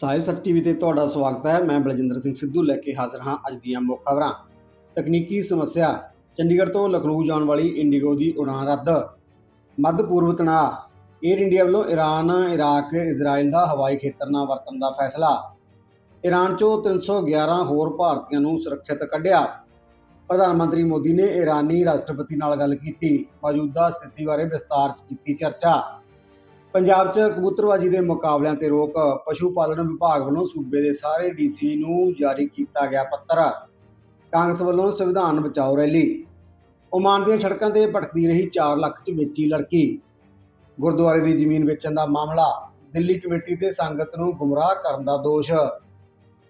ਸਾਹਿਬ ਸੱਚ ਟੀਵੀ ਤੇ ਤੁਹਾਡਾ ਸਵਾਗਤ ਹੈ। ਮੈਂ ਬਲਜਿੰਦਰ ਸਿੰਘ ਸਿੱਧੂ ਲੈ ਕੇ ਹਾਜ਼ਰ ਹਾਂ ਅੱਜ ਦੀਆਂ ਮੁੱਖ ਖਬਰਾਂ। ਤਕਨੀਕੀ ਸਮੱਸਿਆ, ਚੰਡੀਗੜ੍ਹ ਤੋਂ ਲਖਨਊ ਜਾਣ ਵਾਲੀ ਇੰਡੀਗੋ ਦੀ ਉਡਾਨ ਰੱਦ। ਮੱਧ ਪੂਰਬ ਤਣਾਅ 에ਅਰ ਇੰਡੀਆ ਵੱਲੋਂ ਈਰਾਨ ਇਰਾਕ ਇਜ਼ਰਾਈਲ ਦਾ ਹਵਾਈ ਖੇਤਰ ਨਾ ਵਰਤਣ ਦਾ ਫੈਸਲਾ। ਈਰਾਨ ਚੋਂ 311 ਹੋਰ ਭਾਰਤੀਆਂ ਨੂੰ ਸੁਰੱਖਿਅਤ ਕੱਢਿਆ। ਪ੍ਰਧਾਨ ਮੰਤਰੀ ਮੋਦੀ ਨੇ ਈਰਾਨੀ ਰਾਸ਼ਟਰਪਤੀ ਨਾਲ ਗੱਲ ਕੀਤੀ। ਮੌਜੂਦਾ ਸਥਿਤੀ ਬਾਰੇ ਵਿਸਤਾਰ 'ਚ ਕੀਤੀ ਚਰਚਾ। ਪੰਜਾਬ 'ਚ ਕਬੂਤਰਬਾਜੀ ਦੇ ਮੁਕਾਬਲਿਆਂ ਤੇ ਰੋਕ ਪਸ਼ੂ ਪਾਲਣ ਵਿਭਾਗ ਵੱਲੋਂ ਸੂਬੇ ਦੇ ਸਾਰੇ ਡੀਸੀ ਨੂੰ ਜਾਰੀ ਕੀਤਾ ਗਿਆ ਪੱਤਰ। ਕਾਂਗਰਸ ਵੱਲੋਂ ਸੰਵਿਧਾਨ ਬਚਾਓ ਰੈਲੀ। ਓਮਾਨ ਦੀਆਂ ਸੜਕਾਂ ਤੇ ਭਟਕਦੀ ਰਹੀ 4 ਲੱਖ 'ਚ ਵੇਚੀ ਲੜਕੀ। ਗੁਰਦੁਆਰੇ ਦੀ ਜ਼ਮੀਨ ਵੇਚਣ ਦਾ ਮਾਮਲਾ। ਦਿੱਲੀ ਕਮੇਟੀ ਤੇ ਸੰਗਤ ਨੂੰ ਗੁੰਮਰਾਹ ਕਰਨ ਦਾ ਦੋਸ਼।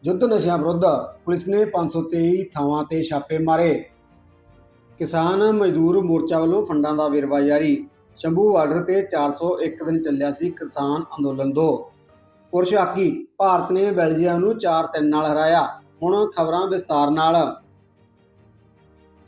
ਯੁੱਧ ਨਸ਼ਿਆਂ ਵਿਰੁੱਧ ਪੁਲਿਸ ਨੇ 523 ਥਾਵਾਂ ਤੇ ਛਾਪੇ ਮਾਰੇ। ਕਿਸਾਨ ਮਜ਼ਦੂਰ ਮੋਰਚਾ ਵੱਲੋਂ ਫੰਡਾਂ ਦਾ ਵੇਰਵਾ ਜਾਰੀ। ਸ਼ੰਭੂ ਬਾਰਡਰ ਤੇ 401 ਦਿਨ ਚੱਲਿਆ ਸੀ ਕਿਸਾਨ ਅੰਦੋਲਨ 2 ਪੁਰਸ਼ ਹਾਕੀ ਭਾਰਤ ਨੇ ਬੈਲਜੀਅਮ ਨੂੰ 4-3 ਨਾਲ ਹਰਾਇਆ। ਹੁਣ ਖਬਰਾਂ ਵਿਸਤਾਰ ਨਾਲ।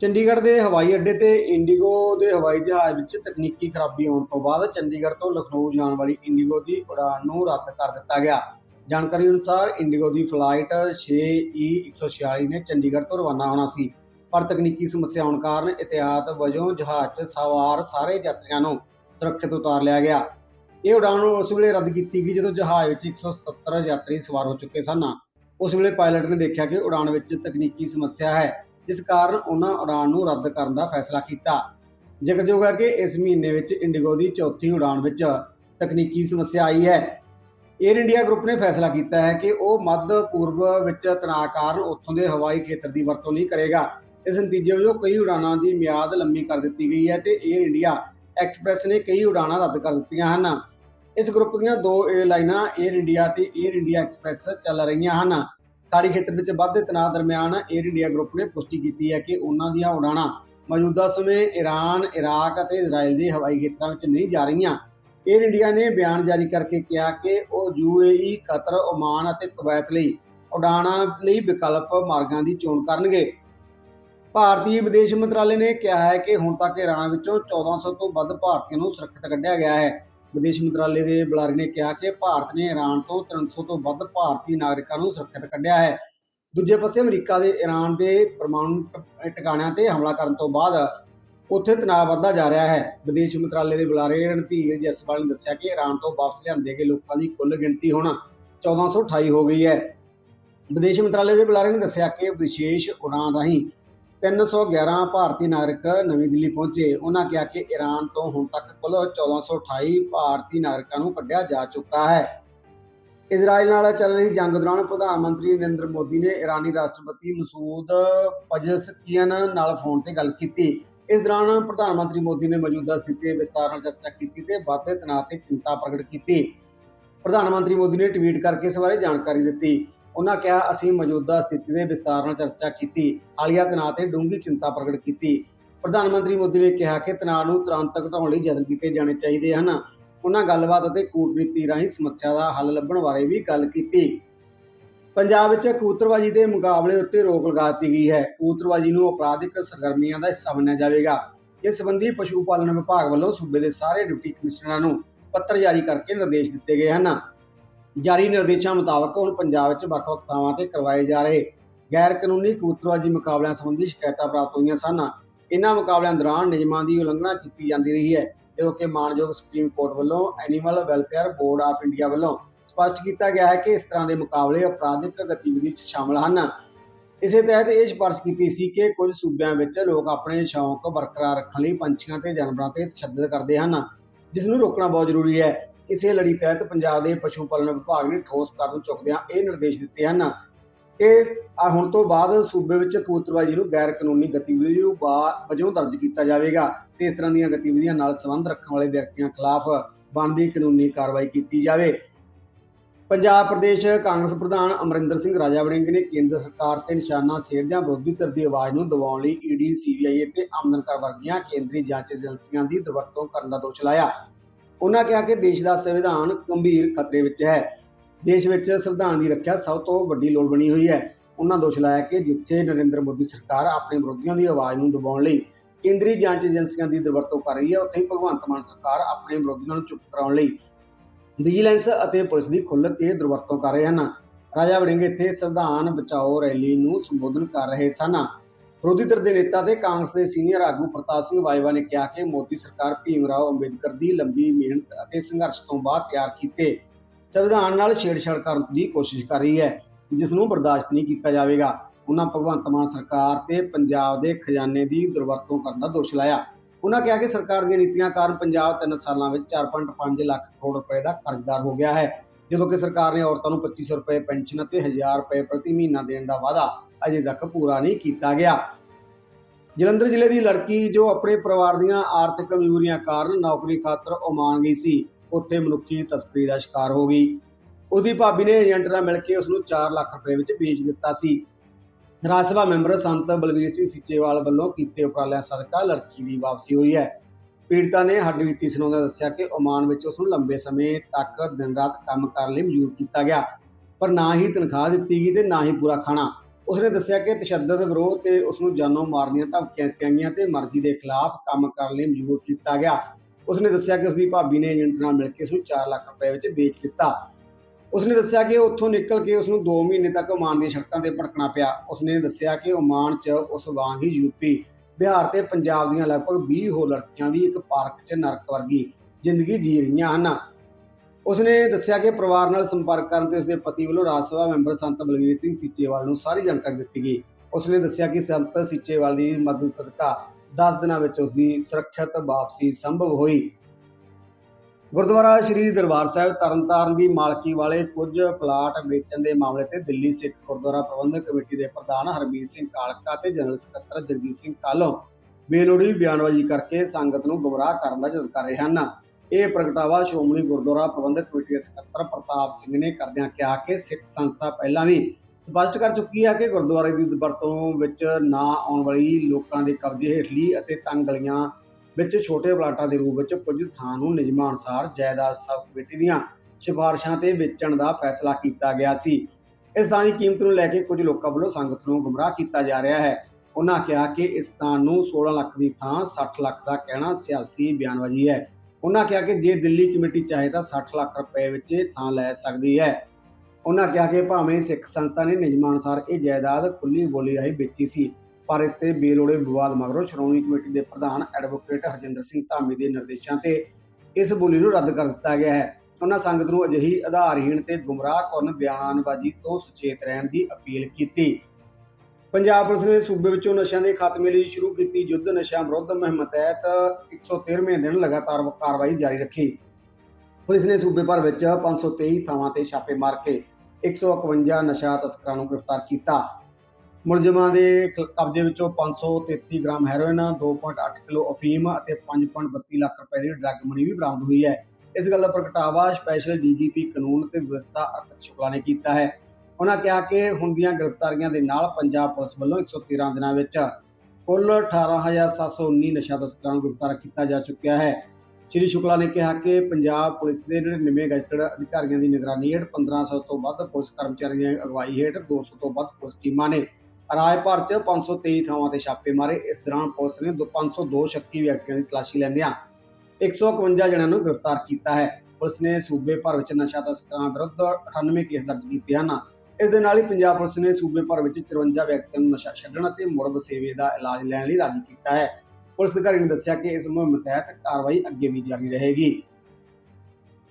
ਚੰਡੀਗੜ੍ਹ ਦੇ ਹਵਾਈ ਅੱਡੇ ਤੇ ਇੰਡੀਗੋ ਦੇ ਹਵਾਈ ਜਹਾਜ਼ ਵਿੱਚ ਤਕਨੀਕੀ ਖਰਾਬੀ ਆਉਣ ਤੋਂ ਬਾਅਦ ਚੰਡੀਗੜ੍ਹ ਤੋਂ ਲਖਨਊ ਜਾਣ ਵਾਲੀ ਇੰਡੀਗੋ ਦੀ ਉਡਾਨ ਨੂੰ ਰੱਦ ਕਰ ਦਿੱਤਾ ਗਿਆ। ਜਾਣਕਾਰੀ ਅਨੁਸਾਰ ਇੰਡੀਗੋ ਦੀ ਫਲਾਈਟ 6E146 ਨੇ ਚੰਡੀਗੜ੍ਹ ਤੋਂ ਰਵਾਨਾ ਹੋਣਾ ਸੀ। ਪਰ ਤਕਨੀਕੀ ਸਮੱਸਿਆ ਹੋਣ ਕਾਰਨ ਇਤਿਆਤ ਵਜੋਂ ਜਹਾਜ਼ 'ਚ ਸਵਾਰ ਸਾਰੇ ਯਾਤਰੀਆਂ ਨੂੰ ਸੁਰੱਖਿਅਤ ਉਤਾਰ ਲਿਆ ਗਿਆ। ਇਹ ਉਡਾਣ ਉਸ ਵੇਲੇ ਰੱਦ ਕੀਤੀ ਗਈ ਜਦੋਂ ਜਹਾਜ਼ ਵਿੱਚ 177 ਯਾਤਰੀ ਸਵਾਰ ਹੋ ਚੁੱਕੇ ਸਨ। ਉਸ ਵੇਲੇ ਪਾਇਲਟ ਨੇ ਦੇਖਿਆ ਕਿ ਉਡਾਣ ਵਿੱਚ ਤਕਨੀਕੀ ਸਮੱਸਿਆ ਹੈ, ਜਿਸ ਕਾਰਨ ਉਹਨਾਂ ਉਡਾਣ ਨੂੰ ਰੱਦ ਕਰਨ ਦਾ ਫੈਸਲਾ ਕੀਤਾ। ਜ਼ਿਕਰਯੋਗ ਹੈ ਕਿ ਇਸ ਮਹੀਨੇ ਵਿੱਚ ਇੰਡੀਗੋ ਦੀ ਚੌਥੀ ਉਡਾਣ ਵਿੱਚ ਤਕਨੀਕੀ ਸਮੱਸਿਆ ਆਈ ਹੈ। 에ਅਰ ਇੰਡੀਆ ਗਰੁੱਪ ਨੇ ਫੈਸਲਾ ਕੀਤਾ ਹੈ ਕਿ ਉਹ ਮੱਧ ਪੂਰਬ ਵਿੱਚ ਤਣਾਅ ਕਾਰਨ ਉੱਥੋਂ ਦੇ ਹਵਾਈ ਖੇਤਰ ਦੀ ਵਰਤੋਂ ਨਹੀਂ ਕਰੇਗਾ। ਇਸ ਨਤੀਜੇ ਵਜੋਂ ਕਈ ਉਡਾਣਾਂ ਦੀ ਮਿਆਦ ਲੰਮੀ ਕਰ ਦਿੱਤੀ ਗਈ ਹੈ ਤੇ 에ਅਰ ਇੰਡੀਆ ਐਕਸਪ੍ਰੈਸ ਨੇ ਕਈ ਉਡਾਣਾਂ ਰੱਦ ਕਰ ਦਿੱਤੀਆਂ ਹਨ ਇਸ ਗਰੁੱਪ ਦੀਆਂ ਦੋ 에ਅਰਲਾਈਨਾਂ 에ਅਰ ਇੰਡੀਆ ਤੇ 에ਅਰ ਇੰਡੀਆ ਐਕਸਪ੍ਰੈਸ ਚੱਲ ਰਹੀਆਂ ਹਨ ਖਾੜੀ ਖੇਤਰ ਵਿੱਚ ਵੱਧਦੇ ਤਣਾਅ ਦਰਮਿਆਨ 에ਅਰ ਇੰਡੀਆ ਗਰੁੱਪ ਨੇ ਪੁਸ਼ਟੀ ਕੀਤੀ ਹੈ ਕਿ ਉਹਨਾਂ ਦੀਆਂ ਉਡਾਣਾਂ ਮੌਜੂਦਾ ਸਮੇਂ ਈਰਾਨ, ਇਰਾਕ ਅਤੇ ਇਜ਼ਰਾਈਲ ਦੇ ਹਵਾਈ ਖੇਤਰਾਂ ਵਿੱਚ ਨਹੀਂ ਜਾ ਰਹੀਆਂ। 에ਅਰ ਇੰਡੀਆ ਨੇ ਬਿਆਨ ਜਾਰੀ ਕਰਕੇ ਕਿਹਾ ਕਿ ਉਹ ਯੂਏਈ, ਕਤਰ, ਓਮਾਨ ਅਤੇ ਕੁਵੈਤ ਲਈ ਉਡਾਣਾਂ ਲਈ ਵਿਕਲਪ ਮਾਰਗਾਂ ਦੀ ਚੋਣ ਕਰਨਗੇ। ਭਾਰਤੀ ਵਿਦੇਸ਼ ਮੰਤਰਾਲੇ ਨੇ ਕਿਹਾ ਹੈ ਕਿ ਹੁਣ ਤੱਕ ਈਰਾਨ ਵਿੱਚੋਂ 1400 ਤੋਂ ਵੱਧ ਭਾਰਤੀਆਂ ਨੂੰ ਸੁਰੱਖਿਅਤ ਕੱਢਿਆ ਗਿਆ ਹੈ। ਵਿਦੇਸ਼ ਮੰਤਰਾਲੇ ਦੇ ਬੁਲਾਰੇ ਨੇ ਕਿਹਾ ਕਿ ਭਾਰਤ ਨੇ ਈਰਾਨ ਤੋਂ 300 ਤੋਂ ਵੱਧ ਭਾਰਤੀ ਨਾਗਰਿਕਾਂ ਨੂੰ ਸੁਰੱਖਿਅਤ ਕੱਢਿਆ ਹੈ। ਦੂਜੇ ਪਾਸੇ ਅਮਰੀਕਾ ਦੇ ਈਰਾਨ ਦੇ ਪਰਮਾਣੂ ਟਿਕਾਣਿਆਂ ਤੇ ਹਮਲਾ ਕਰਨ ਤੋਂ ਬਾਅਦ ਉੱਥੇ ਤਣਾਅ ਵੱਧਦਾ ਜਾ ਰਿਹਾ ਹੈ। ਵਿਦੇਸ਼ ਮੰਤਰਾਲੇ ਦੇ ਬੁਲਾਰੇ ਰਣਧੀਰ ਜਸਵਾਲ ਨੇ ਦੱਸਿਆ ਕਿ ਈਰਾਨ ਤੋਂ ਵਾਪਸ ਲਿਆਂਦੇ ਗਏ ਲੋਕਾਂ ਦੀ ਕੁੱਲ ਗਿਣਤੀ ਹੁਣ 1428 ਹੋ ਗਈ ਹੈ। ਵਿਦੇਸ਼ ਮੰਤਰਾਲੇ ਦੇ ਬੁਲਾਰੇ ਨੇ ਦੱਸਿਆ ਕਿ ਵਿਸ਼ੇਸ਼ ਉਡਾਨ ਰਾਹੀਂ 311 ਭਾਰਤੀ ਨਾਗਰਿਕ ਨਵੀਂ ਦਿੱਲੀ ਪਹੁੰਚੇ। ਉਹਨਾਂ ਕਿਹਾ ਕਿ ਈਰਾਨ ਤੋਂ ਹੁਣ ਤੱਕ ਕੁੱਲ 1428 ਭਾਰਤੀ ਨਾਗਰਿਕਾਂ ਨੂੰ ਕੱਢਿਆ ਜਾ ਚੁੱਕਾ ਹੈ। ਇਜ਼ਰਾਈਲ ਨਾਲ ਚੱਲ ਰਹੀ ਜੰਗ ਦੌਰਾਨ ਪ੍ਰਧਾਨ ਮੰਤਰੀ ਨਰਿੰਦਰ ਮੋਦੀ ਨੇ ਈਰਾਨੀ ਰਾਸ਼ਟਰਪਤੀ ਮਸੂਦ ਪਜਸਕੀਅਨ ਨਾਲ ਫੋਨ ਤੇ ਗੱਲ ਕੀਤੀ। ਇਸ ਦੌਰਾਨ ਪ੍ਰਧਾਨ ਮੰਤਰੀ ਮੋਦੀ ਨੇ ਮੌਜੂਦਾ ਸਥਿਤੀ ਤੇ ਵਿਸਤਾਰ ਨਾਲ ਚਰਚਾ ਕੀਤੀ ਤੇ ਵਾਧੇ ਤਣਾਅ ਤੇ ਚਿੰਤਾ ਪ੍ਰਗਟ ਕੀਤੀ। ਪ੍ਰਧਾਨ ਮੰਤਰੀ ਮੋਦੀ ਨੇ ਟਵੀਟ ਕਰਕੇ ਇਸ ਬਾਰੇ ਜਾਣਕਾਰੀ ਦਿੱਤੀ। ਉਹਨਾਂ ਕਿਹਾ, ਅਸੀਂ ਮੌਜੂਦਾ ਸਥਿਤੀ ਦੇ ਵਿਸਤਾਰ ਨਾਲ ਚਰਚਾ ਕੀਤੀ, ਹਾਲੀਆ ਤਣਾਅ ਤੇ ਡੂੰਘੀ ਚਿੰਤਾ ਪ੍ਰਗਟ ਕੀਤੀ। ਪ੍ਰਧਾਨ ਮੰਤਰੀ ਮੋਦੀ ਨੇ ਕਿਹਾ ਕਿ ਤਣਾਅ ਨੂੰ ਤੁਰੰਤ ਘਟਾਉਣ ਲਈ ਯਤਨ ਕੀਤੇ ਜਾਣੇ ਚਾਹੀਦੇ ਹਨ। ਉਹਨਾਂ ਗੱਲਬਾਤ ਅਤੇ ਕੂਟਨੀਤੀ ਰਾਹੀਂ ਸਮੱਸਿਆ ਦਾ ਹੱਲ ਲੱਭਣ ਬਾਰੇ ਵੀ ਗੱਲ ਕੀਤੀ। ਪੰਜਾਬ ਵਿੱਚ ਕਬੂਤਰਬਾਜੀ ਦੇ ਮੁਕਾਬਲੇ ਉੱਤੇ ਰੋਕ ਲਗਾ ਦਿੱਤੀ ਗਈ ਹੈ। ਕਬੂਤਰਬਾਜੀ ਨੂੰ ਅਪਰਾਧਿਕ ਸਰਗਰਮੀਆਂ ਦਾ ਹਿੱਸਾ ਮੰਨਿਆ ਜਾਵੇਗਾ। ਇਸ ਸੰਬੰਧੀ ਪਸ਼ੂ ਪਾਲਣ ਵਿਭਾਗ ਵੱਲੋਂ ਸੂਬੇ ਦੇ ਸਾਰੇ ਡਿਪਟੀ ਕਮਿਸ਼ਨਰਾਂ ਨੂੰ ਪੱਤਰ ਜਾਰੀ ਕਰਕੇ ਨਿਰਦੇਸ਼ ਦਿੱਤੇ ਗਏ ਹਨ। ਜਾਰੀ ਨਿਰਦੇਸ਼ਾਂ ਮੁਤਾਬਕ ਹੁਣ ਪੰਜਾਬ ਵਿੱਚ ਵੱਖ-ਵੱਖ ਥਾਵਾਂ ਤੇ ਕਰਵਾਏ ਜਾ ਰਹੇ ਗੈਰ ਕਾਨੂੰਨੀ ਕਬੂਤਰਬਾਜੀ ਮੁਕਾਬਲਿਆਂ ਸੰਬੰਧੀ ਸ਼ਿਕਾਇਤਾਂ ਪ੍ਰਾਪਤ ਹੋਈਆਂ ਸਨ। ਇਹਨਾਂ ਮੁਕਾਬਲਿਆਂ ਦੌਰਾਨ ਨਿਯਮਾਂ ਦੀ ਉਲੰਘਣਾ ਕੀਤੀ ਜਾਂਦੀ ਰਹੀ ਹੈ, ਜਦੋਂ ਕਿ ਮਾਨਯੋਗ ਸੁਪਰੀਮ ਕੋਰਟ ਵੱਲੋਂ animal welfare board of India ਵੱਲੋਂ ਸਪਸ਼ਟ ਕੀਤਾ ਗਿਆ ਹੈ ਕਿ ਇਸ ਤਰ੍ਹਾਂ ਦੇ ਮੁਕਾਬਲੇ ਅਪਰਾਧਿਕ ਗਤੀਵਿਧੀ ਵਿੱਚ ਸ਼ਾਮਲ ਹਨ। ਇਸੇ ਤਹਿਤ ਇਹ ਸਿਫਾਰਸ਼ ਕੀਤੀ ਸੀ ਕਿ ਕੁਝ ਸੂਬਿਆਂ ਵਿੱਚ ਲੋਕ ਆਪਣੇ ਸ਼ੌਂਕ ਬਰਕਰਾਰ ਰੱਖਣ ਲਈ ਪੰਛੀਆਂ ਤੇ ਜਾਨਵਰਾਂ ਤੇ ਤਸ਼ੱਦਦ ਕਰਦੇ ਹਨ, ਜਿਸ ਨੂੰ ਰੋਕਣਾ ਬਹੁਤ ਜ਼ਰੂਰੀ ਹੈ। ਇਸੇ ਲੜੀ ਤਹਿਤ ਪੰਜਾਬ ਦੇ ਪਸ਼ੂ ਪਾਲਣ ਵਿਭਾਗ ਨੇ ਠੋਸ ਕਦਮ ਚੁੱਕਦਿਆਂ ਇਹ ਨਿਰਦੇਸ਼ ਦਿੱਤੇ ਹਨ। ਕਿ ਹੁਣ ਤੋਂ ਬਾਅਦ ਸੂਬੇ ਵਿੱਚ ਕਬੂਤਰਬਾਜੀ ਨੂੰ ਗੈਰ ਕਾਨੂੰਨੀ ਗਤੀਵਿਧੀ ਵਜੋਂ ਦਰਜ ਕੀਤਾ ਜਾਵੇਗਾ ਤੇ ਇਸ ਤਰ੍ਹਾਂ ਦੀਆਂ ਗਤੀਵਿਧੀਆਂ ਨਾਲ ਸੰਬੰਧ ਰੱਖਣ ਵਾਲੇ ਵਿਅਕਤੀਆਂ ਖਿਲਾਫ ਬਣਦੀ ਕਾਨੂੰਨੀ ਕਾਰਵਾਈ ਕੀਤੀ ਜਾਵੇ। ਪੰਜਾਬ ਪ੍ਰਦੇਸ਼ ਕਾਂਗਰਸ ਪ੍ਰਧਾਨ ਅਮਰਿੰਦਰ ਸਿੰਘ ਰਾਜਾ ਵੜਿੰਗ ਨੇ ਕੇਂਦਰ ਸਰਕਾਰ ਤੇ ਨਿਸ਼ਾਨਾ ਸੇਧਦਿਆਂ ਵਿਰੋਧੀ ਧਿਰ ਦੀ ਆਵਾਜ਼ ਨੂੰ ਦਬਾਉਣ ਲਈ ਈਡੀ ਸੀਬੀਆਈ ਅਤੇ ਆਮਦਨ ਕਰ ਵਰਗੀਆਂ ਕੇਂਦਰੀ ਜਾਂਚ ਏਜੰਸੀਆਂ ਦੀ ਦੁਰਵਰਤੋਂ ਕਰਨ ਦਾ ਦੋਸ਼ ਲਾਇਆ। ਉਹਨਾਂ ਕਿਹਾ ਕਿ ਦੇਸ਼ ਦਾ ਸੰਵਿਧਾਨ ਗੰਭੀਰ ਖਤਰੇ ਵਿੱਚ ਹੈ। ਦੇਸ਼ ਵਿੱਚ ਸੰਵਿਧਾਨ ਦੀ ਰੱਖਿਆ ਸਭ ਤੋਂ ਵੱਡੀ ਲੋੜ ਬਣੀ ਹੋਈ ਹੈ। ਉਹਨਾਂ ਦੋਸ਼ ਲਾਇਆ ਕਿ ਜਿੱਥੇ ਨਰਿੰਦਰ ਮੋਦੀ ਸਰਕਾਰ ਆਪਣੇ ਵਿਰੋਧੀਆਂ ਦੀ ਆਵਾਜ਼ ਨੂੰ ਦਬਾਉਣ ਲਈ ਕੇਂਦਰੀ ਜਾਂਚ ਏਜੰਸੀਆਂ ਦੀ ਦੁਰਵਰਤੋਂ ਕਰ ਰਹੀ ਹੈ, ਉੱਥੇ ਹੀ ਭਗਵੰਤ ਮਾਨ ਸਰਕਾਰ ਆਪਣੇ ਵਿਰੋਧੀਆਂ ਨੂੰ ਚੁੱਪ ਕਰਾਉਣ ਲਈ ਵਿਜੀਲੈਂਸ ਅਤੇ ਪੁਲਿਸ ਦੀ ਖੁੱਲ੍ਹ ਕੇ ਦੁਰਵਰਤੋਂ ਕਰ ਰਹੇ ਹਨ। ਰਾਜਾ ਵੜਿੰਗ ਇੱਥੇ ਸੰਵਿਧਾਨ ਬਚਾਓ ਰੈਲੀ ਨੂੰ ਸੰਬੋਧਨ ਕਰ ਰਹੇ ਸਨ। ਵਿਰੋਧੀ ਧਿਰ ਦੇ ਨੇਤਾ ਤੇ ਕਾਂਗਰਸ ਦੇ ਸੀਨੀਅਰ ਆਗੂ ਪ੍ਰਤਾਪ ਸਿੰਘ ਬਾਜਵਾ ਨੇ ਕਿਹਾ ਕਿ ਮੋਦੀ ਸਰਕਾਰ ਭੀਮ ਰਾਓ ਅੰਬੇਦਕਰ ਦੀ ਲੰਬੀ ਮਿਹਨਤ ਅਤੇ ਸੰਘਰਸ਼ ਤੋਂ ਬਾਅਦ ਤਿਆਰ ਕੀਤੇ ਸੰਵਿਧਾਨ ਨਾਲ ਛੇੜਛਾੜ ਕਰਨ ਦੀ ਕੋਸ਼ਿਸ਼ ਕਰ ਰਹੀ ਹੈ, ਜਿਸ ਨੂੰ ਬਰਦਾਸ਼ਤ ਨਹੀਂ ਕੀਤਾ ਜਾਵੇਗਾ। ਉਹਨਾਂ ਭਗਵੰਤ ਮਾਨ ਸਰਕਾਰ ਤੇ ਪੰਜਾਬ ਦੇ ਖਜ਼ਾਨੇ ਦੀ ਦੁਰਵਰਤੋਂ ਕਰਨ ਦਾ ਦੋਸ਼ ਲਾਇਆ। ਉਹਨਾਂ ਕਿਹਾ ਕਿ ਸਰਕਾਰ ਦੀਆਂ ਨੀਤੀਆਂ ਕਾਰਨ ਪੰਜਾਬ 3 ਸਾਲਾਂ ਵਿੱਚ 4.5 ਲੱਖ ਕਰੋੜ ਰੁਪਏ ਦਾ ਕਰਜ਼ਦਾਰ ਹੋ ਗਿਆ ਹੈ, ਜਦੋਂ ਕਿ ਸਰਕਾਰ ਨੇ ਔਰਤਾਂ ਨੂੰ 2500 ਰੁਪਏ ਪੈਨਸ਼ਨ ਅਤੇ 1000 ਰੁਪਏ ਪ੍ਰਤੀ ਮਹੀਨਾ ਦੇਣ ਦਾ ਵਾਅਦਾ ਅਜੇ ਤੱਕ ਪੂਰਾ ਨਹੀਂ ਕੀਤਾ ਗਿਆ। ਜਲੰਧਰ ਜ਼ਿਲ੍ਹੇ ਦੀ ਲੜਕੀ ਜੋ ਆਪਣੇ ਪਰਿਵਾਰ ਦੀਆਂ ਆਰਥਿਕ ਕਮਜ਼ੋਰੀਆਂ ਕਾਰਨ ਨੌਕਰੀ ਖਾਤਰ ਓਮਾਨ ਗਈ ਸੀ, ਉੱਥੇ ਮਨੁੱਖੀ ਤਸਕਰੀ ਦਾ ਸ਼ਿਕਾਰ ਹੋ ਗਈ। ਉਹਦੀ ਭਾਬੀ ਨੇ ਏਜੰਟ ਨਾਲ ਮਿਲ ਕੇ ਉਸ ਨੂੰ 4 ਲੱਖ ਰੁਪਏ ਵਿੱਚ ਵੇਚ ਦਿੱਤਾ ਸੀ। ਰਾਜ ਸਭਾ ਮੈਂਬਰ ਸੰਤ ਬਲਵੀਰ ਸਿੰਘ ਸਿੱਚੇਵਾਲ ਵੱਲੋਂ ਕੀਤੇ ਉਪਰਾਲਿਆਂ ਸਦਕਾ ਲੜਕੀ ਦੀ ਵਾਪਸੀ ਹੋਈ ਹੈ। ਪੀੜਤਾ ਨੇ ਹੱਡਬੀਤੀ ਸੁਣਾਉਂਦਾ ਦੱਸਿਆ ਕਿ ਓਮਾਨ ਵਿੱਚ ਉਸ ਨੂੰ ਲੰਬੇ ਸਮੇਂ ਤੱਕ ਦਿਨ ਰਾਤ ਕੰਮ ਕਰਨ ਲਈ ਮਜਬੂਰ ਕੀਤਾ ਗਿਆ, ਪਰ ਨਾ ਹੀ ਤਨਖਾਹ ਦਿੱਤੀ ਗਈ ਤੇ ਨਾ ਹੀ ਪੂਰਾ ਖਾਣਾ। ਉਸਨੇ ਦੱਸਿਆ ਕਿ ਤਸ਼ੱਦਦ ਵਿਰੋਧ ਤੇ ਉਸ ਨੂੰ ਜਾਨੋਂ ਮਾਰਨ ਧਮਕੀਆਂ ਦਿੱਤੀਆਂ ਗਈਆਂ ਤੇ ਮਰਜ਼ੀ ਦੇ ਖਿਲਾਫ ਕੰਮ ਕਰਨ ਲਈ ਮਜਬੂਰ ਕੀਤਾ ਗਿਆ। ਉਸਨੇ ਦੱਸਿਆ ਕਿ ਉਸਦੀ ਭਾਬੀ ਨੇ ਏਜੰਟ ਨਾਲ ਮਿਲ ਕੇ ਉਸ ਨੂੰ 4 ਲੱਖ ਰੁਪਏ ਵਿੱਚ ਵੇਚ ਦਿੱਤਾ। ਉਸਨੇ ਦੱਸਿਆ ਕਿ ਉੱਥੋਂ ਨਿਕਲ ਕੇ ਉਸ ਨੂੰ 2 ਮਹੀਨੇ ਤੱਕ ਓਮਾਨ ਦੀਆਂ ਸੜਕਾਂ ਤੇ ਭਟਕਣਾ ਪਿਆ। ਉਸਨੇ ਦੱਸਿਆ ਕਿ ਓਮਾਨ 'ਚ ਉਸ ਵਾਂਗ ਹੀ ਯੂਪੀ, ਬਿਹਾਰ ਤੇ ਪੰਜਾਬ ਦੀਆਂ ਲਗਭਗ 20 ਹੋਰ ਲੜਕੀਆਂ ਵੀ ਇੱਕ ਪਾਰਕ 'ਚ ਨਰਕ ਵਰਗੀ ਜ਼ਿੰਦਗੀ ਜੀ ਰਹੀਆਂ ਹਨ। ਉਸਨੇ ਦੱਸਿਆ ਕਿ ਪਰਿਵਾਰ ਨਾਲ ਸੰਪਰਕ ਕਰਨ ਤੇ ਉਸਦੇ ਪਤੀ ਵੱਲੋਂ ਰਾਜ ਸਭਾ ਮੈਂਬਰ ਸੰਤ ਬਲਵੀਰ ਸਿੰਘ ਸੀਚੇਵਾਲ ਨੂੰ ਸਾਰੀ ਜਾਣਕਾਰੀ ਦਿੱਤੀ ਗਈ। ਉਸਨੇ ਦੱਸਿਆ ਕਿ ਸੰਤ ਸੀਚੇਵਾਲ ਦੀ ਮਦਦ ਸਦਕਾ 10 ਦਿਨਾਂ ਵਿੱਚ ਉਸਦੀ ਸੁਰੱਖਿਅਤ ਵਾਪਸੀ ਸੰਭਵ ਹੋਈ। ਗੁਰਦੁਆਰਾ ਸ੍ਰੀ ਦਰਬਾਰ ਸਾਹਿਬ ਤਰਨਤਾਰਨ ਦੀ ਮਾਲਕੀ ਵਾਲੇ ਕੁਝ ਪਲਾਟ ਵੇਚਣ ਦੇ ਮਾਮਲੇ ਤੇ ਦਿੱਲੀ ਸਿੱਖ ਗੁਰਦੁਆਰਾ ਪ੍ਰਬੰਧਕ ਕਮੇਟੀ ਦੇ ਪ੍ਰਧਾਨ ਹਰਮੀਤ ਸਿੰਘ ਕਾਲਕਾ ਤੇ ਜਨਰਲ ਸਕੱਤਰ ਜਗਦੀਪ ਸਿੰਘ ਕਾਲੋ ਬੇਲੋੜੀ ਬਿਆਨਬਾਜ਼ੀ ਕਰਕੇ ਸੰਗਤ ਨੂੰ ਗੁੰਮਰਾਹ ਕਰਨ ਦਾ ਯਤਨ ਕਰ ਰਹੇ ਹਨ। ਇਹ ਪ੍ਰਗਟਾਵਾ ਸ਼੍ਰੋਮਣੀ ਗੁਰਦੁਆਰਾ ਪ੍ਰਬੰਧਕ ਕਮੇਟੀ ਦੇ ਸਕੱਤਰ ਪ੍ਰਤਾਪ ਸਿੰਘ ਨੇ ਕਰਦਿਆਂ ਕਿਹਾ ਕਿ ਸਿੱਖ ਸੰਸਥਾ ਪਹਿਲਾਂ ਵੀ ਸਪਸ਼ਟ ਕਰ ਚੁੱਕੀ ਹੈ ਕਿ ਗੁਰਦੁਆਰੇ ਦੀ ਵਰਤੋਂ ਵਿੱਚ ਨਾ ਆਉਣ ਵਾਲੀ ਲੋਕਾਂ ਦੇ ਕਬਜ਼ੇ ਹੇਠਲੀ ਅਤੇ ਤੰਗ ਗਲੀਆਂ ਵਿੱਚ ਛੋਟੇ ਪਲਾਟਾਂ ਦੇ ਰੂਪ ਵਿੱਚ ਕੁਝ ਥਾਂ ਨੂੰ ਨਿਯਮਾਂ ਅਨੁਸਾਰ ਜਾਇਦਾਦ ਸਬ ਕਮੇਟੀ ਦੀਆਂ ਸਿਫਾਰਸ਼ਾਂ ਤੇ ਵੇਚਣ ਦਾ ਫੈਸਲਾ ਕੀਤਾ ਗਿਆ ਸੀ। ਇਸ ਥਾਂ ਦੀ ਕੀਮਤ ਨੂੰ ਲੈ ਕੇ ਕੁਝ ਲੋਕਾਂ ਵੱਲੋਂ ਸੰਗਤ ਨੂੰ ਗੁੰਮਰਾਹ ਕੀਤਾ ਜਾ ਰਿਹਾ ਹੈ। ਉਹਨਾਂ ਕਿਹਾ ਕਿ ਇਸ ਥਾਂ ਨੂੰ 16 ਲੱਖ ਦੀ ਥਾਂ 60 ਲੱਖ ਦਾ ਕਹਿਣਾ ਸਿਆਸੀ ਬਿਆਨਬਾਜ਼ੀ ਹੈ। ਉਹਨਾਂ ਕਿਹਾ ਕਿ ਜੇ ਦਿੱਲੀ ਕਮੇਟੀ ਚਾਹੇ ਤਾਂ 60 ਲੱਖ ਰੁਪਏ ਵਿੱਚ ਇਹ ਥਾਂ ਲੈ ਸਕਦੀ ਹੈ। ਉਹਨਾਂ ਕਿਹਾ ਕਿ ਭਾਵੇਂ ਸਿੱਖ ਸੰਸਥਾ ਨੇ ਨਿਯਮਾਂ ਅਨੁਸਾਰ ਇਹ ਜਾਇਦਾਦ ਖੁੱਲੀ ਬੋਲੀ ਰਾਹੀਂ ਵੇਚੀ ਸੀ, ਪਰ ਇਸ ਤੇ ਬੇਲੋੜੇ ਵਿਵਾਦ ਮਗਰੋਂ ਸ਼੍ਰੋਮਣੀ ਕਮੇਟੀ ਦੇ ਪ੍ਰਧਾਨ ਐਡਵੋਕੇਟ ਹਰਜਿੰਦਰ ਸਿੰਘ ਧਾਮੀ ਦੇ ਨਿਰਦੇਸ਼ਾਂ ਤੇ ਇਸ ਬੋਲੀ ਨੂੰ ਰੱਦ ਕਰ ਦਿੱਤਾ ਗਿਆ ਹੈ। ਉਹਨਾਂ ਸੰਗਤ ਨੂੰ ਅਜਿਹੀ ਆਧਾਰਹੀਣ ਤੇ ਗੁੰਮਰਾਹ ਕਰਨ ਬਿਆਨਬਾਜ਼ੀ ਤੋਂ ਸੁਚੇਤ ਰਹਿਣ ਦੀ ਅਪੀਲ ਕੀਤੀ। ਪੰਜਾਬ ਪੁਲਿਸ ਨੇ ਸੂਬੇ ਵਿੱਚੋਂ ਨਸ਼ਿਆਂ ਦੇ ਖਾਤਮੇ ਲਈ ਸ਼ੁਰੂ ਕੀਤੀ ਯੁੱਧ, ਨਸ਼ਿਆਂ ਵਿਰੁੱਧ ਮੁਹਿੰਮ ਤਹਿਤ 113ਵੇਂ ਦਿਨ ਲਗਾਤਾਰ ਕਾਰਵਾਈ ਜਾਰੀ ਰੱਖੀ। ਪੁਲਿਸ ਨੇ ਸੂਬੇ ਭਰ ਵਿੱਚ 523 ਥਾਵਾਂ ਤੇ ਛਾਪੇ ਮਾਰ ਕੇ 151 ਨਸ਼ਾ ਤਸਕਰਾਂ ਨੂੰ ਗ੍ਰਿਫਤਾਰ ਕੀਤਾ। ਮੁਲਜ਼ਮਾਂ ਦੇ ਕਬਜ਼ੇ ਵਿੱਚੋਂ 533 ਗ੍ਰਾਮ ਹੈਰੋਇਨ 2.8 ਕਿਲੋ ਅਫੀਮ ਅਤੇ 5.32 ਲੱਖ ਰੁਪਏ ਦੀ ਡਰੱਗ ਮਨੀ ਵੀ ਬਰਾਮਦ ਹੋਈ ਹੈ। ਇਸ ਗੱਲ ਦਾ ਪ੍ਰਗਟਾਵਾ ਸਪੈਸ਼ਲ ਡੀਜੀਪੀ ਕਾਨੂੰਨ ਤੇ ਵਿਵਸਥਾ ਅਰਪਿਤ ਸ਼ੁਕਲਾ ਨੇ ਕੀਤਾ ਹੈ। ਉਹਨਾਂ ਕਿਹਾ ਕਿ ਹੁਣ ਦੀਆਂ ਗ੍ਰਿਫਤਾਰੀਆਂ ਦੇ ਨਾਲ ਪੰਜਾਬ ਪੁਲਿਸ ਵੱਲੋਂ 113 ਦਿਨਾਂ ਵਿੱਚ ਕੁੱਲ 18719 ਨਸ਼ਾ ਤਸਕਰਾਂ ਨੂੰ ਗ੍ਰਿਫਤਾਰ ਕੀਤਾ ਜਾ ਚੁੱਕਿਆ ਹੈ। ਸ਼੍ਰੀ ਸ਼ੁਕਲਾ ਨੇ ਕਿਹਾ ਕਿ ਪੰਜਾਬ ਪੁਲਿਸ ਦੇ 99 ਗਜ਼ਟਡ ਅਧਿਕਾਰੀਆਂ ਦੀ ਨਿਗਰਾਨੀ ਹੇਠ 1500 ਤੋਂ ਵੱਧ ਪੁਲਿਸ ਕਰਮਚਾਰੀਆਂ ਦੀ ਅਗਵਾਈ ਹੇਠ 200 ਤੋਂ ਵੱਧ ਪੁਲਿਸ ਟੀਮਾਂ ਨੇ ਰਾਜ ਭਰ 'ਚ 523 ਥਾਵਾਂ ਤੇ ਛਾਪੇ ਮਾਰੇ। ਇਸ ਦੌਰਾਨ ਪੁਲਿਸ ਨੇ ਦੋ- 502 ਸ਼ੱਕੀ ਵਿਅਕਤੀਆਂ ਦੀ ਤਲਾਸ਼ੀ ਲੈਂਦਿਆਂ 151 ਜਣਿਆਂ ਨੂੰ ਗ੍ਰਿਫਤਾਰ ਕੀਤਾ ਹੈ। ਪੁਲਿਸ ਨੇ ਸੂਬੇ ਭਰ ਵਿੱਚ ਨਸ਼ਾ ਤਸਕਰਾਂ ਵਿਰੁੱਧ 98 ਕੇਸ ਦਰਜ ਕੀਤੇ ਹਨ। ਇਸ ਦੇ ਨਾਲ ਹੀ ਪੰਜਾਬ ਪੁਲਿਸ ਨੇ ਸੂਬੇ ਭਰ ਵਿੱਚ 54 ਵਿਅਕਤੀਆਂ ਨੂੰ ਨਸ਼ਾ ਛੱਡਣ ਅਤੇ ਮੁੜ ਵਸੇਵੇ ਦਾ ਇਲਾਜ ਲੈਣ ਲਈ ਰਾਜੀ ਕੀਤਾ ਹੈ। ਪੁਲਿਸ ਅਧਿਕਾਰੀ ਨੇ ਦੱਸਿਆ ਕਿ ਇਸ ਮੁਹਿੰਮ ਤਹਿਤ ਕਾਰਵਾਈ ਅੱਗੇ ਵੀ ਜਾਰੀ ਰਹੇਗੀ।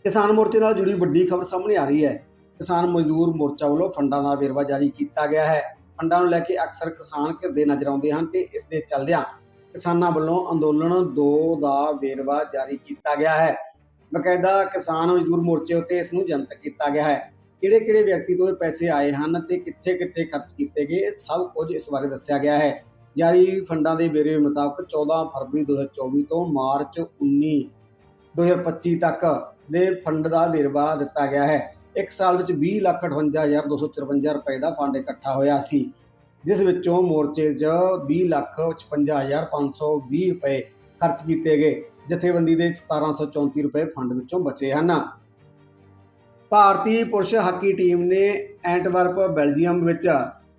ਕਿਸਾਨ ਮੋਰਚੇ ਨਾਲ ਜੁੜੀ ਵੱਡੀ ਖਬਰ ਸਾਹਮਣੇ ਆ ਰਹੀ ਹੈ। ਕਿਸਾਨ ਮਜ਼ਦੂਰ ਮੋਰਚਾ ਵੱਲੋਂ ਫੰਡਾਂ ਦਾ ਵੇਰਵਾ ਜਾਰੀ ਕੀਤਾ ਗਿਆ ਹੈ। ਫੰਡਾਂ ਨੂੰ ਲੈ ਕੇ ਅਕਸਰ ਕਿਸਾਨ ਘਿਰਦੇ ਨਜ਼ਰ ਆਉਂਦੇ ਹਨ ਤੇ ਇਸ ਦੇ ਚੱਲਦਿਆਂ ਕਿਸਾਨਾਂ ਵੱਲੋਂ ਅੰਦੋਲਨ 2 ਦਾ ਵੇਰਵਾ ਜਾਰੀ ਕੀਤਾ ਗਿਆ ਹੈ। ਬਕਾਇਦਾ ਕਿਸਾਨ ਮਜ਼ਦੂਰ ਮੋਰਚੇ ਉੱਤੇ ਇਸ ਨੂੰ ਜਨਤਕ ਕੀਤਾ ਗਿਆ ਹੈ। ਕਿਹੜੇ ਕਿਹੜੇ ਵਿਅਕਤੀ ਤੋਂ ਇਹ ਪੈਸੇ ਆਏ ਹਨ ਤੇ ਕਿੱਥੇ ਕਿੱਥੇ ਖਰਚ ਕੀਤੇ ਗਏ ਇਹ ਸਭ ਕੁਝ ਇਸ ਬਾਰੇ ਦੱਸਿਆ ਗਿਆ ਹੈ। ਜਾਰੀ ਫੰਡਾਂ ਦੇ ਵੇਰਵੇ ਮੁਤਾਬਕ 14 ਫਰਵਰੀ 2024 ਤੋਂ ਮਾਰਚ 19 2025 ਤੱਕ ਦੇ ਫੰਡ ਦਾ ਵੇਰਵਾ ਦਿੱਤਾ ਗਿਆ ਹੈ। ਇੱਕ ਸਾਲ ਵਿੱਚ 20,58,254 ਰੁਪਏ ਦਾ ਫੰਡ ਇਕੱਠਾ ਹੋਇਆ ਸੀ ਜਿਸ ਵਿੱਚੋਂ ਮੋਰਚੇ 'ਚ 20,56,520 ਰੁਪਏ ਖਰਚ ਕੀਤੇ ਗਏ। ਜਥੇਬੰਦੀ ਦੇ 1734 ਰੁਪਏ ਫੰਡ ਵਿੱਚੋਂ ਬਚੇ ਹਨ। ਭਾਰਤੀ ਪੁਰਸ਼ ਹਾਕੀ ਟੀਮ ਨੇ ਐਂਟਵਰਪ ਬੈਲਜੀਅਮ ਵਿੱਚ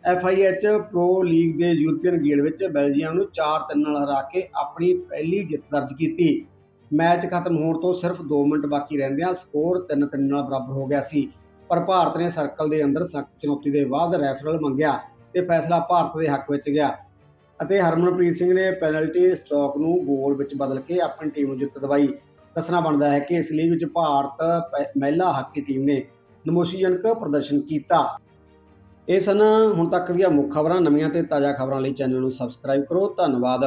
ਐਫਆਈਐਚ ਪ੍ਰੋ ਲੀਗ ਦੇ ਯੂਰਪੀਅਨ ਗੇੜ ਵਿੱਚ ਬੈਲਜੀਅਮ ਨੂੰ 4-3 ਨਾਲ ਹਰਾ ਕੇ ਆਪਣੀ ਪਹਿਲੀ ਜਿੱਤ ਦਰਜ ਕੀਤੀ। ਮੈਚ ਖਤਮ ਹੋਣ ਤੋਂ ਸਿਰਫ 2 ਮਿੰਟ ਬਾਕੀ ਰਹਿੰਦਿਆਂ ਸਕੋਰ 3-3 ਨਾਲ ਬਰਾਬਰ ਹੋ ਗਿਆ ਸੀ। ਪਰ ਭਾਰਤ ਨੇ ਸਰਕਲ ਦੇ ਅੰਦਰ ਸਖਤ ਚੁਣੌਤੀ ਦੇ ਬਾਅਦ ਰੈਫਰਲ ਮੰਗਿਆ ਤੇ ਫੈਸਲਾ ਭਾਰਤ ਦੇ ਹੱਕ ਵਿੱਚ ਗਿਆ ਅਤੇ ਹਰਮਨਪ੍ਰੀਤ ਸਿੰਘ ਨੇ ਪੈਨਲਟੀ ਸਟ੍ਰੋਕ ਨੂੰ ਗੋਲ ਵਿੱਚ ਬਦਲ ਕੇ ਆਪਣੀ ਟੀਮ ਨੂੰ ਜਿੱਤ ਦਿਵਾਈ। ਦੱਸਣਾ ਬਣਦਾ ਹੈ ਕਿ ਇਸ ਲੀਗ ਵਿੱਚ ਭਾਰਤ ਮਹਿਲਾ ਹਾਕੀ ਟੀਮ ਨੇ ਨਮੋਸ਼ੀਜਨਕ ਪ੍ਰਦਰਸ਼ਨ ਕੀਤਾ। ਇਹ ਸਨ ਹੁਣ ਤੱਕ ਦੀਆਂ ਮੁੱਖ ਖਬਰਾਂ। ਨਵੀਆਂ ਤੇ ਤਾਜ਼ਾ ਖਬਰਾਂ ਲਈ ਚੈਨਲ ਨੂੰ ਸਬਸਕ੍ਰਾਈਬ ਕਰੋ। ਧੰਨਵਾਦ।